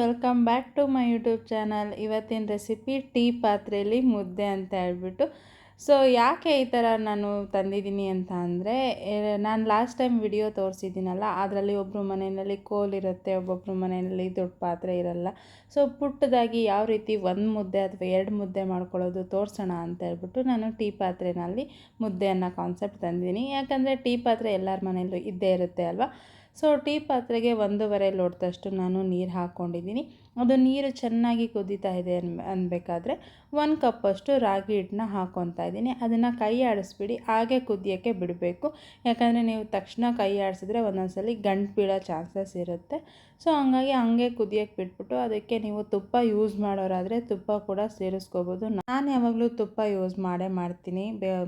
Welcome back to my YouTube channel. ಇವತ್ತಿನ recipe tea ಪಾತ್ರೆಯಲ್ಲಿ ಮುದ್ದೆ ಅಂತ ಹೇಳ್ಬಿಟ್ಟು. ಸೊ ಯಾಕೆ ಈ ಥರ ನಾನು ತಂದಿದ್ದೀನಿ ಅಂತ ಅಂದರೆ ನಾನು ಲಾಸ್ಟ್ ಟೈಮ್ ವಿಡಿಯೋ ತೋರಿಸಿದ್ದೀನಲ್ಲ, ಅದರಲ್ಲಿ ಒಬ್ಬರು ಮನೆಯಲ್ಲಿ ಕೋಲಿರುತ್ತೆ ಒಬ್ಬೊಬ್ಬರು ಮನೆಯಲ್ಲಿ ದೊಡ್ಡ ಪಾತ್ರೆ ಇರಲ್ಲ. ಸೊ ಪುಟ್ಟದಾಗಿ ಯಾವ ರೀತಿ ಒಂದು ಮುದ್ದೆ ಅಥವಾ ಎರಡು ಮುದ್ದೆ ಮಾಡ್ಕೊಳ್ಳೋದು ತೋರಿಸೋಣ ಅಂತ ಹೇಳ್ಬಿಟ್ಟು ನಾನು ಟೀ ಪಾತ್ರೆನಲ್ಲಿ ಮುದ್ದೆ ಅನ್ನೋ ಕಾನ್ಸೆಪ್ಟ್ ತಂದಿದ್ದೀನಿ. ಯಾಕಂದರೆ ಟೀ ಪಾತ್ರೆ ಎಲ್ಲರ ಮನೆಯಲ್ಲೂ ಇದ್ದೇ ಇರುತ್ತೆ ಅಲ್ವಾ? ಸೊ ಟೀ ಪಾತ್ರೆಗೆ ಒಂದೂವರೆ ಲೋಟದಷ್ಟು ನಾನು ನೀರು ಹಾಕ್ಕೊಂಡಿದ್ದೀನಿ. ಅದು ನೀರು ಚೆನ್ನಾಗಿ ಕುದೀತಾ ಇದೆ ಅನ್, ಅನ್ಬೇಕಾದ್ರೆ ಒಂದು ಕಪ್ಪಷ್ಟು ರಾಗಿ ಹಿಟ್ಟನ್ನ ಹಾಕ್ಕೊತಾ ಇದ್ದೀನಿ. ಅದನ್ನು ಕೈ ಆಡಿಸ್ಬಿಡಿ, ಹಾಗೆ ಕುದಿಯೋಕ್ಕೆ ಬಿಡಬೇಕು. ಯಾಕಂದರೆ ನೀವು ತಕ್ಷಣ ಕೈ ಆಡಿಸಿದ್ರೆ ಒಂದೊಂದ್ಸಲಿ ಗಂಟು ಬೀಳೋ ಚಾನ್ಸಸ್ ಇರುತ್ತೆ. ಸೊ ಹಂಗಾಗಿ ಹಂಗೆ ಕುದಿಯೋಕ್ಕೆ ಬಿಟ್ಬಿಟ್ಟು ಅದಕ್ಕೆ ನೀವು ತುಪ್ಪ ಯೂಸ್ ಮಾಡೋರಾದರೆ ತುಪ್ಪ ಕೂಡ ಸೇರಿಸ್ಕೋಬೋದು. ನಾನು ಯಾವಾಗಲೂ ತುಪ್ಪ ಯೂಸ್ ಮಾಡೇ ಮಾಡ್ತೀನಿ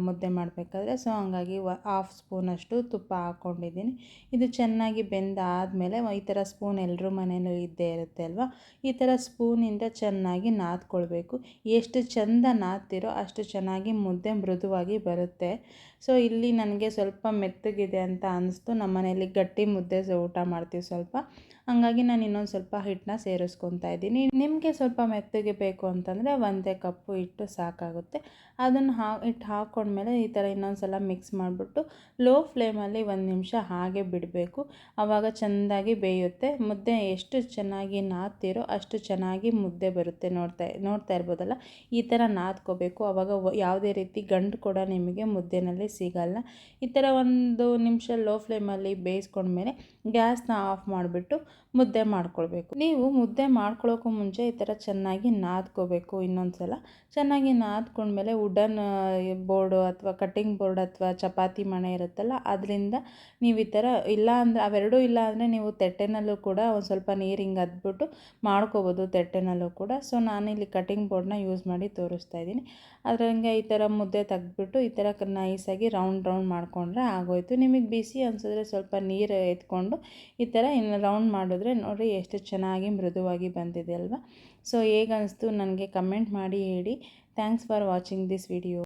ಮುದ್ದೆ ಮಾಡಬೇಕಾದ್ರೆ. ಸೊ ಹಂಗಾಗಿ ಹಾಫ್ ಸ್ಪೂನಷ್ಟು ತುಪ್ಪ ಹಾಕ್ಕೊಂಡಿದ್ದೀನಿ. ಇದು ಚೆನ್ನಾಗಿ ಬೆಂದಾದಮೇಲೆ ಈ ಥರ ಸ್ಪೂನ್ ಎಲ್ಲರೂ ಮನೆಯಲ್ಲೂ ಇದ್ದೇ ಇರುತ್ತೆ ಅಲ್ವಾ? ಈ ಥರ ಸ್ಪೂನಿಂದ ಚೆನ್ನಾಗಿ ನಾದ್ಕೊಳ್ಬೇಕು. ಎಷ್ಟು ಚೆಂದ ನಾದ್ತಿರೋ ಅಷ್ಟು ಚೆನ್ನಾಗಿ ಮುದ್ದೆ ಮೃದುವಾಗಿ ಬರುತ್ತೆ. ಸೊ, ಇಲ್ಲಿ ನನಗೆ ಸ್ವಲ್ಪ ಮೆತ್ತಗಿದೆ ಅಂತ ಅನ್ನಿಸ್ತು ನಮ್ಮ ಮನೆಯಲ್ಲಿ ಗಟ್ಟಿ ಮುದ್ದೆ ಊಟ ಮಾಡ್ತೀವಿ ಸ್ವಲ್ಪ. ಹಂಗಾಗಿ ನಾನು ಇನ್ನೊಂದು ಸ್ವಲ್ಪ ಹಿಟ್ಟನ್ನ ಸೇರಿಸ್ಕೊತಾ ಇದ್ದೀನಿ. ನಿಮಗೆ ಸ್ವಲ್ಪ ಮೆತ್ತಗೆ ಬೇಕು ಅಂತಂದರೆ ಒಂದೇ ಕಪ್ಪು ಹಿಟ್ಟು ಸಾಕಾಗುತ್ತೆ. ಅದನ್ನು ಹಾ, ಹಿಟ್ಟು ಹಾಕ್ಕೊಂಡ್ಮೇಲೆ ಈ ಥರ ಇನ್ನೊಂದು ಸಲ ಮಿಕ್ಸ್ ಮಾಡಿಬಿಟ್ಟು ಲೋ ಫ್ಲೇಮಲ್ಲಿ ಒಂದು ನಿಮಿಷ ಹಾಗೆ ಬಿಡಬೇಕು. ಆವಾಗ ಚೆಂದಾಗಿ ಬೇಯುತ್ತೆ. ಮುದ್ದೆ ಎಷ್ಟು ಚೆನ್ನಾಗಿ ನಾದ್ತಿರೋ ಅಷ್ಟು ಚೆನ್ನಾಗಿ ಮುದ್ದೆ ಬರುತ್ತೆ ನೋಡ್ತಾ ನೋಡ್ತಾ ಇರ್ಬೋದಲ್ಲ? ಈ ಥರ ನಾದ್ಕೋಬೇಕು. ಆವಾಗ ಯಾವುದೇ ರೀತಿ ಗಂಟು ಕೂಡ ನಿಮಗೆ ಮುದ್ದೆನಲ್ಲಿ ಸಿಗಲ್ಲ. ಈ ಥರ ಒಂದು ನಿಮಿಷ ಲೋ ಫ್ಲೇಮಲ್ಲಿ ಬೇಯಿಸ್ಕೊಂಡ್ಮೇಲೆ ಗ್ಯಾಸ್ನ ಆಫ್ ಮಾಡಿಬಿಟ್ಟು ಮುದ್ದೆ ಮಾಡ್ಕೊಳ್ಬೇಕು. ನೀವು ಮುದ್ದೆ ಮಾಡ್ಕೊಳ್ಳೋಕ್ಕೂ ಮುಂಚೆ ಈ ಥರ ಚೆನ್ನಾಗಿ ನಾದ್ಕೋಬೇಕು ಇನ್ನೊಂದು ಸಲ ಚೆನ್ನಾಗಿ ನಾದ್ಕೊಂಡ್ಮೇಲೆ ವುಡನ್ ಬೋರ್ಡು ಅಥವಾ ಕಟ್ಟಿಂಗ್ ಬೋರ್ಡ್ ಅಥವಾ ಚಪಾತಿ ಮಣೆ ಇರುತ್ತಲ್ಲ, ಅದರಿಂದ ನೀವು ಈ ಥರ ಇಲ್ಲ ಅಂದರೆ ಅವೆರಡೂ ಇಲ್ಲ ಅಂದರೆ ನೀವು ತೆಟ್ಟೆನಲ್ಲೂ ಕೂಡ ಒಂದು ಸ್ವಲ್ಪ ನೀರು ಹಿಂಗೆ ಅದ್ಬಿಟ್ಟು ಮಾಡ್ಕೋಬೋದು ತೆಟ್ಟೆನಲ್ಲೂ ಕೂಡ. ಸೊ ನಾನಿಲ್ಲಿ ಕಟಿಂಗ್ ಬೋರ್ಡ್ನ ಯೂಸ್ ಮಾಡಿ ತೋರಿಸ್ತಾ ಇದ್ದೀನಿ. ಅದರಂಗೆ ಈ ಥರ ಮುದ್ದೆ ತೆಗೆದ್ಬಿಟ್ಟು ಈ ಥರ ನೈಸಾಗಿ ರೌಂಡ್ ರೌಂಡ್ ಮಾಡಿಕೊಂಡ್ರೆ ಆಗೋಯ್ತು. ನಿಮಗೆ ಬಿಸಿ ಅನಿಸಿದ್ರೆ ಸ್ವಲ್ಪ ನೀರು ಎತ್ಕೊಂಡು ಈ ಥರ ಇನ್ನು ರೌಂಡ್ ಮಾಡಿದ್ರೆ ನೋಡಿ ಎಷ್ಟು ಚೆನ್ನಾಗಿ ಮೃದುವಾಗಿ ಬಂದಿದೆ ಅಲ್ವಾ? ಸೊ ಹೇಗೆ ಅನಿಸ್ತು ನನಗೆ ಕಮೆಂಟ್ ಮಾಡಿ ಹೇಳಿ. Thanks for watching this video